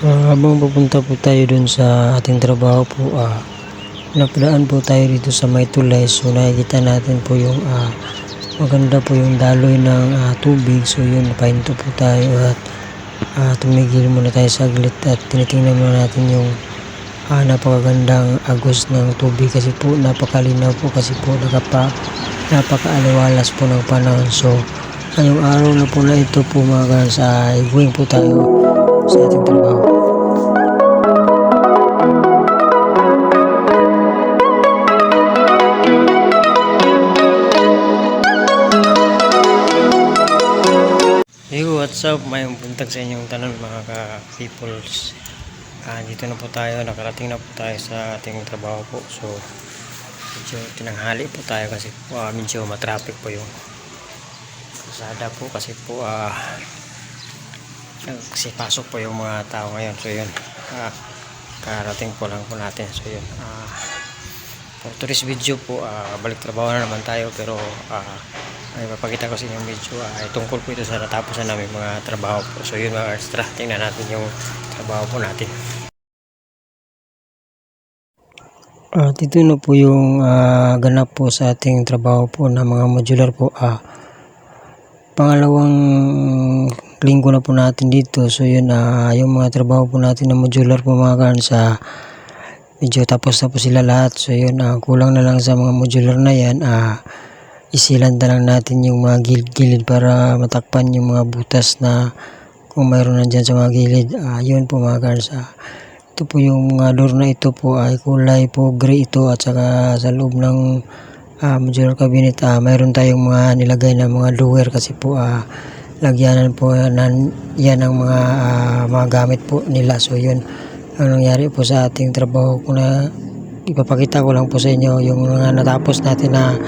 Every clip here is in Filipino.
Ah, habang pupunta po tayo dun sa ating trabaho po, ah, napadaan po tayo dito sa may tulay. So nakikita natin po yung ah, maganda po yung daloy ng ah, tubig. So yun, napahinto po tayo at ah, tumigil muna tayo saglit at tinitingnan muna natin yung ah, napakagandang agos ng tubig kasi po napakalinaw po kasi po nakapa, napakaaliwalas po ng panahon. So ngayong araw na po na ito po mga guys, ay going po tayo sa ating trabaho. What's up? May buntag sa inyong tanan mga ka-peoples. Ah, dito na po tayo, nakarating na po tayo sa ating trabaho po. So, medyo tinanghali po tayo kasi po, ah, medyo matraffic po yung kasada po kasi po ah, kasi pasok po yung mga tao ngayon. So, yun. Ah, karating po lang po natin. So, yun. Ah, for today's video po, ah, balik trabaho na naman tayo pero ah, ay papakita ko sa inyong video ay tungkol po ito sa natapusan namin mga trabaho po. So yun mga extra, tingnan natin yung trabaho po natin. At ito na po yung ah, ganap po sa ating trabaho po na mga modular po. Ah, pangalawang linggo na po natin dito. So yun, ah, yung mga trabaho po natin na modular po mga kan sa medyo tapos na po sila lahat. So yun, ah, kulang na lang sa mga modular na yan. Ah, isilanda lang natin yung mga gilid-gilid para matakpan yung mga butas na kung mayroon nandyan sa mga gilid. Ah, yun po mga guys. Ah, ito po yung door na ito po ay kulay po gray ito at saka sa loob ng ah, modular cabinet ah, mayroon tayong mga nilagay na mga lower kasi po ah, lagyanan po nan, yan ang mga ah, mga gamit po nila. So yun ang nangyari po sa ating trabaho ko na ipapakita ko lang po sa inyo yung mga natapos natin na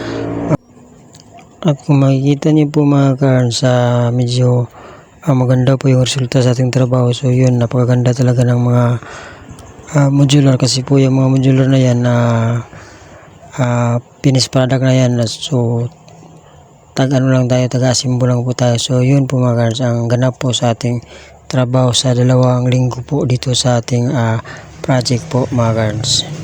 at kung makikita niyo po mga karn sa medyo ah, maganda po yung resulta sa ating trabaho. So yun, napakaganda talaga ng mga ah, modular kasi po yung mga modular na yan na uh, finished product na yan. So tag ano lang tayo, taga assemble lang po tayo. So yun po mga karns, ang ganap po sa ating trabaho sa dalawang linggo po dito sa ating ah, project po mga karns.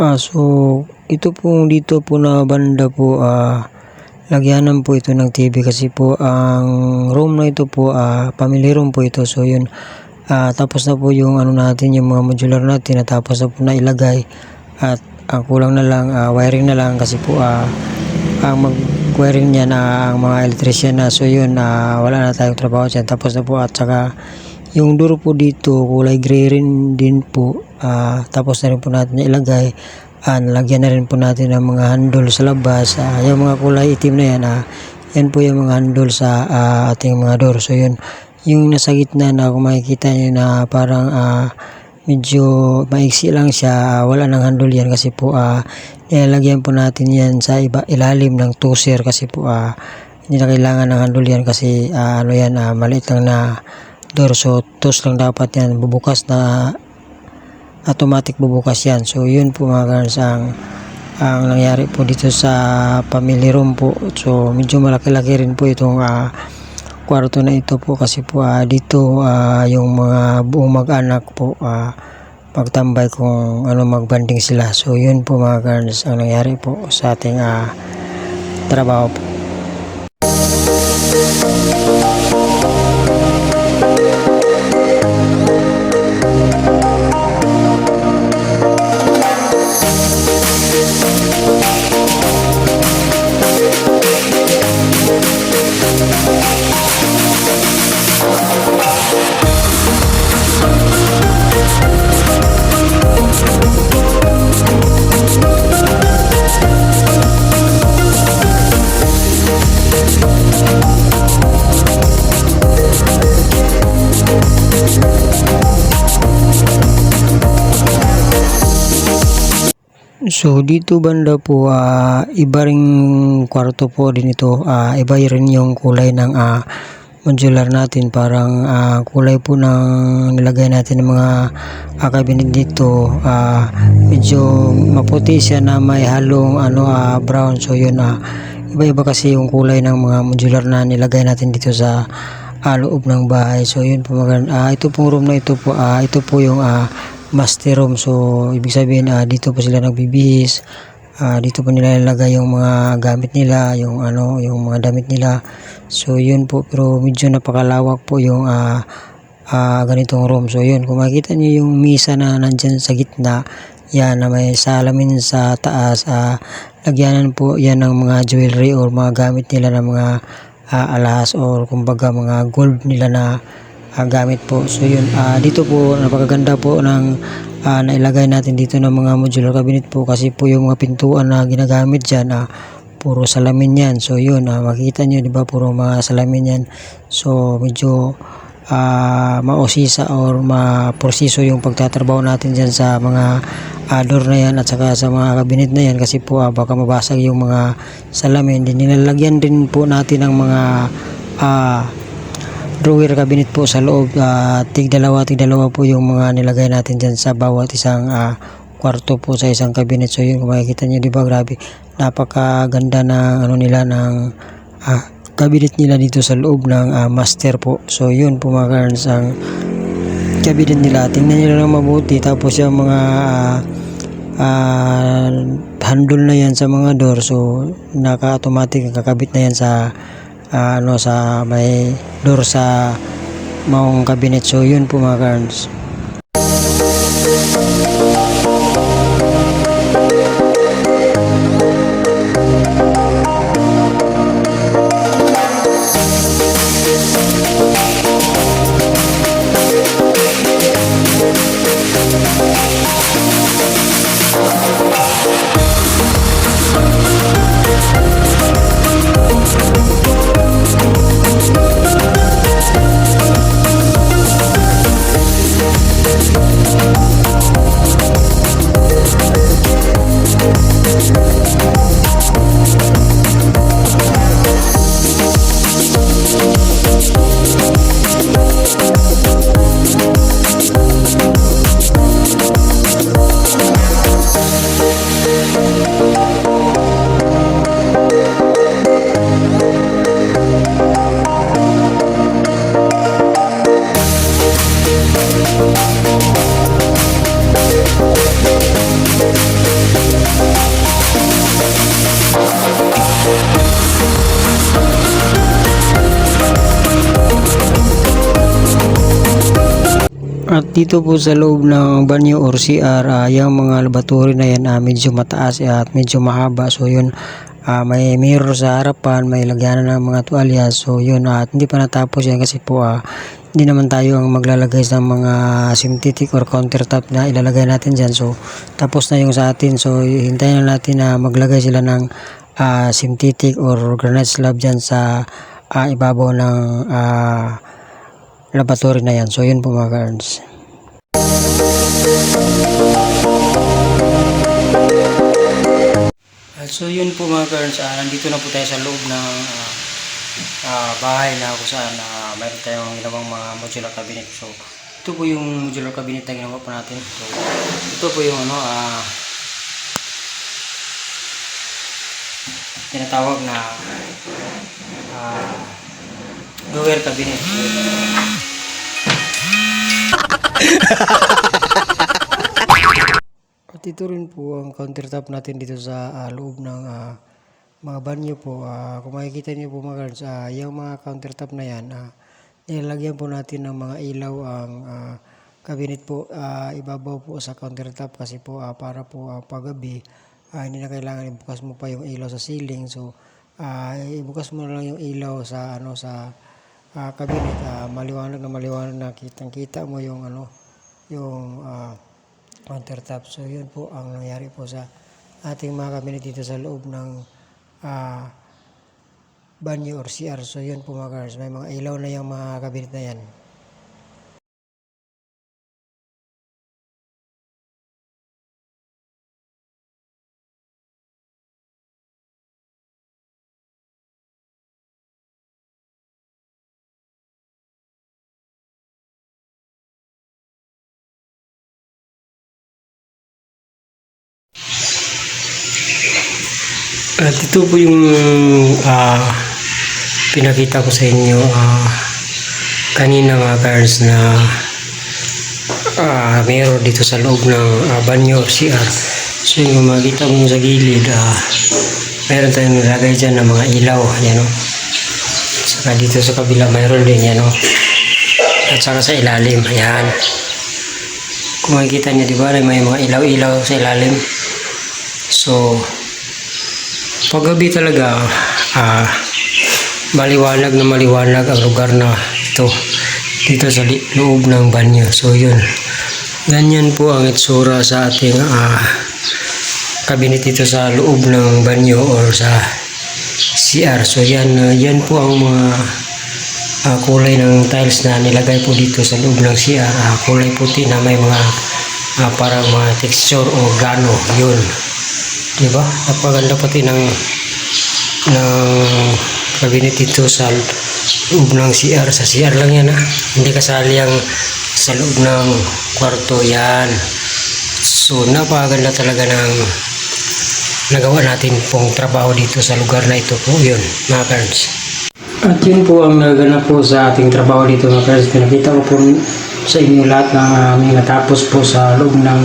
Aso so ito pong dito po na banda po ah lagyanan po ito ng TV kasi po ang room na ito po ah family room po ito. So yun ah, tapos na po yung ano natin yung mga modular natin natapos na po na ilagay. At ang kulang na lang ah, wiring na lang kasi po ah ang mag wiring niya na ang mga electrician na. So yun ah, wala na tayong trabaho dyan. Tapos na po at saka yung door po dito kulay gray rin din po. Ah, tapos na rin po natin ilagay ah, nalagyan na rin po natin ng mga handle sa labas. Ah, yung mga kulay itim na yan ah, yan po yung mga handle sa ah, ating mga door. So yun yung nasa gitna na kung makikita nyo na parang ah, medyo maiksi lang siya ah, wala nang handle yan kasi po ah, nilalagyan po natin yan sa iba ilalim ng toaster kasi po ah, hindi na kailangan ng handle yan kasi ah, ano yan ah, maliit lang na door. So toast lang dapat yan. Bubukas na automatic bubukas yan. So yun po mga guys ang ang nangyari po dito sa family room po. So medyo malaki-laki rin po itong ah, kwarto na ito po kasi po ah, dito ah, yung mga buong mag-anak po ah, pagtambay kung ano magbanding sila. So yun po mga guys ang nangyari po sa ating ah, trabaho po So dito banda po ah, iba ring kwarto po din ito. Ah, iba rin yung kulay ng ah, modular natin. Parang ah, kulay po ng nilagay natin ng mga ah, cabinet dito. Ah, medyo maputi siya na may halong ano ah, brown. So yun ah, iba-iba kasi yung kulay ng mga modular na nilagay natin dito sa ah, loob ng bahay. So yun po maganda. Ah, ito pong room na ito po. Ah, ito po yung ah, master room. So, ibig sabihin, ah, dito po sila nagbibihis. Ah, dito po nila ilalagay yung mga gamit nila, yung ano, yung mga damit nila. So, yun po. Pero medyo napakalawak po yung ah, ah, ganitong room. So, yun. Kung makikita niyo yung misa na nandyan sa gitna, yan na may salamin sa taas. Ah, lagyanan po yan ng mga jewelry or mga gamit nila ng mga ah, alahas or kumbaga mga gold nila na ah, gamit po. So yun, ah, dito po napakaganda po ng ah, nailagay natin dito ng mga modular cabinet po kasi po yung mga pintuan na ginagamit dyan, ah, puro salamin yan. So yun, ah, makikita nyo, di ba, puro mga salamin yan. So medyo ah, maosisa or maprosiso yung pagtatrabaho natin dyan sa mga ah, door na yan at saka sa mga cabinet na yan kasi po ah, baka mabasag yung mga salamin. Din nilalagyan din po natin ng mga ah, drawer cabinet po sa loob. Ah, tig dalawa po yung mga nilagay natin dyan sa bawat isang ah, kwarto po sa isang cabinet. So yun kung makikita nyo di ba grabe napakaganda ng ano nila ng ah, cabinet nila dito sa loob ng ah, master po. So yun po mga karns ang cabinet nila. Tingnan nyo lang mabuti. Tapos yung mga ah, ah, handle na yan sa mga door. So naka automatic kakabit na yan sa ah, ano sa may door sa maong cabinet. So yun po mga karns At dito po sa loob ng banyo or CR, ah, yung mga laboratory na yan ah, medyo mataas at medyo mahaba. So yun, ah, may mirror sa harapan, may lagyanan ng mga tuwalya. So yun, at hindi pa natapos yan kasi po ah, hindi naman tayo ang maglalagay sa mga synthetic or countertop na ilalagay natin dyan. So tapos na yung sa atin. So hintayin na natin na maglagay sila ng ah, synthetic or granite slab dyan sa ah, ibabaw ng ah, laboratory na yan. So yun po mga guards. So yun po mga guards, ah, nandito na po tayo sa loob ng ah, ah, bahay na kung saan ah, mayroon tayong ginawang mga modular cabinet. So ito po yung modular cabinet na ginawa po natin. So ito po yung ano, tinatawag na ah, drawer cabinet. At ito rin po ang countertop natin dito sa ah, loob ng ah, mga banyo po. Ah, kung makikita niyo po mga guards, ah, yung mga countertop na yan, ah, nilalagyan po natin ng mga ilaw ang ah, cabinet po. ah, ibabaw po sa countertop kasi po ah, para po ah, paggabi, ah, hindi na kailangan ibukas mo pa yung ilaw sa ceiling. So, ah, ibukas mo na lang yung ilaw sa ano sa ah, cabinet. Ah, maliwanag na maliwanag na kitang-kita mo yung ano yung ah, countertop. So yun po ang nangyari po sa ating mga cabinet dito sa loob ng ah, banyo or CR. So yun po mga guys, may mga ilaw na yung mga cabinet na yan. At ito po yung ah, pinakita ko sa inyo ah, kanina mga guards na ah, meron dito sa loob ng ah, banyo or CR. So yung makita mo sa gilid, ah, meron tayong nilagay dyan ng mga ilaw. Yan o. Saka dito sa kabila mayroon din yan o. At saka sa ilalim, ayan. Kung makikita niyo, di ba, may mga ilaw-ilaw sa ilalim. So, paggabi talaga, ah, maliwanag na maliwanag ang lugar na ito dito sa loob ng banyo. So yun, ganyan po ang itsura sa ating ah, cabinet dito sa loob ng banyo or sa CR. So yan, ah, yan po ang mga ah, kulay ng tiles na nilagay po dito sa loob ng CR. Ah, kulay puti na may mga ah, parang mga texture o gano. Yun. Diba? Napaganda pati ng ng cabinet dito sa loob ng CR. Sa CR lang yan ha. Hindi kasali ang sa loob ng kwarto yan. So napakaganda talaga ng nagawa natin pong trabaho dito sa lugar na ito po. Yun, mga friends. At yun po ang naganap po sa ating trabaho dito mga friends. Pinakita ko po sa inyo lahat ng aming natapos po sa loob ng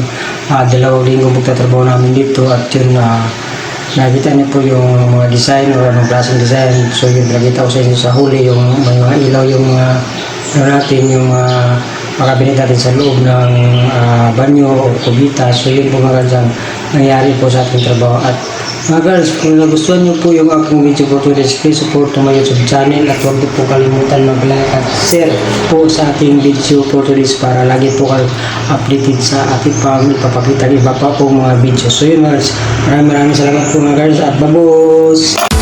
ah, dalawang linggo pagtatrabaho namin dito at yun na nakita niyo po yung mga design o anong klaseng design. So yun, nakita ko sa inyo sa huli yung mga ilaw yung mga ano natin yung uh, makabinet natin sa loob ng ah, banyo o kubita. So yun po mga ang nangyari po sa ating trabaho. At mga girls, kung nagustuhan niyo po yung aking video for today, please support to my YouTube channel at huwag po kalimutan mag-like at share po sa ating video for today para lagi po kayo updated sa ating pang ipapakita iba pa po mga video. So yun mga girls, maraming maraming salamat po mga girls at babos!